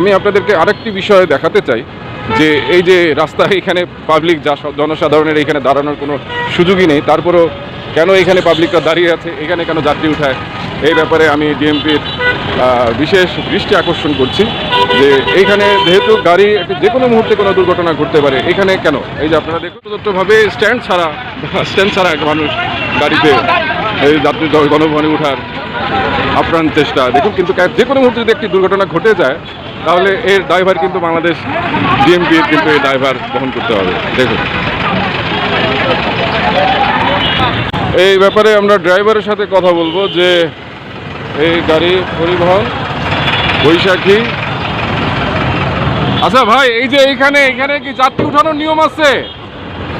আমি আপনাদেরকে আরেকটি বিষয় দেখাতে চাই, যে এই যে রাস্তা এখানে পাবলিক যা জনসাধারণের এখানে দাঁড়ানোর কোনো সুযোগই নেই, তারপরেও কেন এখানে পাবলিকরা দাঁড়িয়ে আছে, এখানে কেন যাত্রী উঠায়? এই ব্যাপারে আমি ডিএমপির বিশেষ দৃষ্টি আকর্ষণ করছি, যে এইখানে যেহেতু গাড়ি, যে কোনো মুহূর্তে কোনো দুর্ঘটনা ঘটতে পারে, এখানে কেন? এই যে আপনারা প্রদত্তভাবে স্ট্যান্ড ছাড়া স্ট্যান্ড ছাড়া মানুষ গাড়িতে এই যাত্রী গণভবনে ওঠার আপ্রাণ চেষ্টা। দেখুন কিন্তু যে কোনো মুহূর্তে যদি একটি দুর্ঘটনা ঘটে যায়, তাহলে এর ড্রাইভার কিন্তু বাংলাদেশ ডিএমপির কিন্তু এই ড্রাইভার বহন করতে হবে। দেখুন। এই ব্যাপারে আমরা ড্রাইভারের সাথে কথা বলব যে এই গাড়ি পরিবহন বৈশাখী। আচ্ছা ভাই, এই যে এইখানে এখানে কি যাত্রী উঠানোর নিয়ম আছে?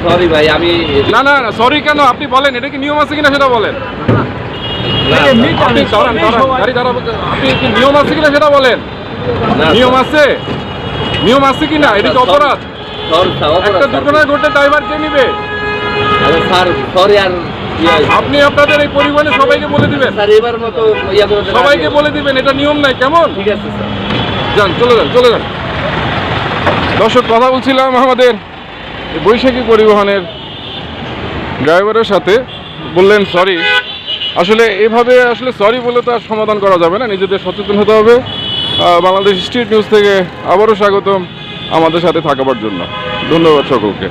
সরি ভাই আমি না না সরি কেন? আপনি বলেন এটা কি নিয়ম আছে কিনা সেটা বলেন। আপনি দাঁড়ান দাঁড়ান গাড়ি দাঁড়াবো আপনি কি নিয়ম আছে কিনা সেটা বলেন। নিয়ম আছে? নিয়ম আছে কিনা? এটা কি অপরাধ? একটা। দুর্ঘটনা ঘটে ড্রাইভার কে নিবে? স্যার সরি আর ইয়ে, আপনি আপনাদের এই পরিবহনে সবাইকে বলে দিবেন। স্যার এবার মতো ইয়া। সবাইকে বলে দিবেন এটা নিয়ম নাই কেমন? ঠিক আছে স্যার যান চলে যান চলে যান। দর্শক কথা বলছিলাম আমাদের বৈশাখী পরিবহনের ড্রাইভারের সাথে বললেন সরি আসলে এভাবে আসলে সরি বলে তো আর সমাধান করা যাবে না, নিজেদের সচেতন হতে হবে। বাংলাদেশ স্ট্রিট নিউজ থেকে আবারও স্বাগতম আমাদের সাথে থাকাবার জন্য। ধন্যবাদ সকলকে।